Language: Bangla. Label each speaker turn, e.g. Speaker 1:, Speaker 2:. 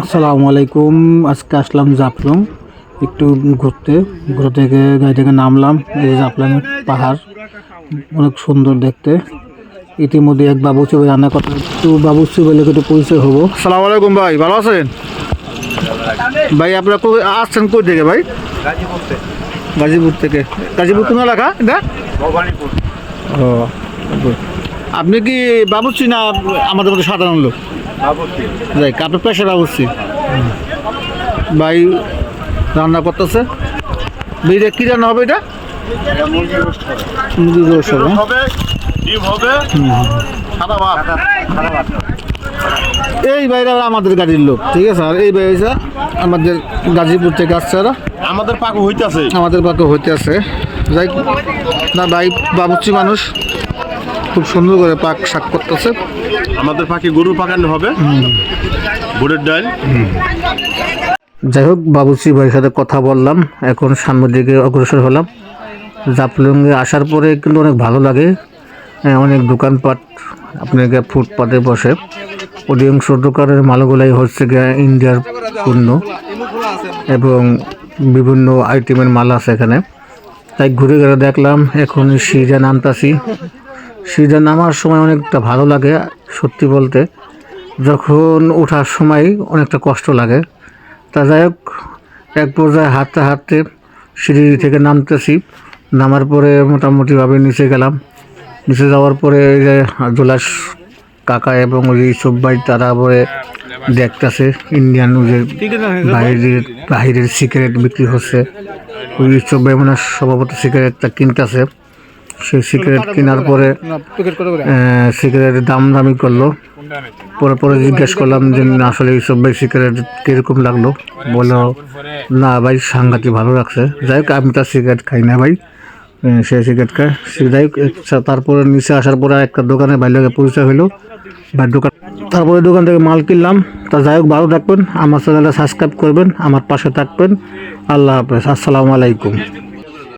Speaker 1: আসসালামু আলাইকুম। আজকে আসলাম জাফলং। একটু ঘুরতে। ঘুরে থেকে গাড়ি থেকে নামলাম। এই যে জাফলং পাহাড়। অনেক সুন্দর দেখতে। ইতিমধ্যে এক বাবুচি ভাই রান্না কথা একটু বাবুচি বলে একটু পরিচয় হব। সালাম আলাইকুম ভাই ভালো আছেন? ভাই আপনারা কই আসছেন কই থেকে ভাই?
Speaker 2: গাজীপুর থেকে।
Speaker 1: গাজীপুর থেকে। কোন এলাকা এটা? ও আপনি কি বাবুচি না আমাদের মতো সাধারণ লোক? যাই আপনার পেশা বাবুচি ভাই রান্না করতেছে? বিটা কি রান্না হবে এটা?
Speaker 2: মুরগি রোস্ট হবে
Speaker 1: এই বাইরে আমাদের গাড়ির লোক ঠিক আছে? আর এই বাইরে আমাদের গাজীপুর থেকে আসছে
Speaker 2: আমাদের পাকু হইতাছে।
Speaker 1: আমাদের পাকে হইতে আছে যাই না ভাই বাবুচি মানুষ। খুব সুন্দর করে পাক শাক করতেছে।
Speaker 2: আমাদের পাখি গরু পাকানো হবে। বুড়ের ডাল।
Speaker 1: যাই হোক বাবুচি ভাইয়ের সাথে কথা বললাম, এখন সামনের দিকে অগ্রসর হলাম। জাফলংয়ে আসার পরে কিন্তু অনেক ভালো লাগে অনেক দোকানপাট, আপনাকে ফুটপাতে বসে। অধিকাংশ দোকানের মালগুলাই হচ্ছে গিয়ে ইন্ডিয়ার পণ্য এবং বিভিন্ন আইটেমের মাল আছে এখানে। তাই ঘুরে ঘুরে দেখলাম, এখন সিজা নামতাছি। সিজা নামার সময় অনেকটা ভালো লাগে, সত্যি বলতে। যখন ওঠার সময় অনেকটা কষ্ট লাগে। তা যাই হোক, এক পর্যায়ে হাঁটতে হাঁটতে সিঁড়ি থেকে নামতেছি। নামার পরে মোটামুটিভাবে নিচে গেলাম। নিচে যাওয়ার পরে এই যে জোলাস কাকা এবং ওই সব্বাই তারা পরে দেখতেছে ইন্ডিয়ান যে বাইরের বাইরের সিগারেট বিক্রি হচ্ছে। ওই সব্বাই মানে সম্ভবত সিগারেটটা কিনতেছে। সেই সিগারেট কেনার পরে সিগারেটের দাম দামি করল। পরে পরে জিজ্ঞেস করলাম যে আসলে এইসব ভাই সিগারেট কীরকম লাগল? বলল না ভাই সাংঘাতিক ভালো লাগছে। যাই হোক আমি তার সিগারেট খাই না ভাই। সে সিগারেট খায়। সে যাই হোক তারপরে নিচে আসার পরে একটা দোকানে বাইরে পরিচয় হলো বা দোকান তারপরে দোকান থেকে মাল কিনলাম। তা যাই হোক ভালো থাকবেন। আমার চ্যানেলটা সাবস্ক্রাইব করবেন। আমার পাশে থাকবেন। আল্লাহ হাফেজ। আসসালামু আলাইকুম।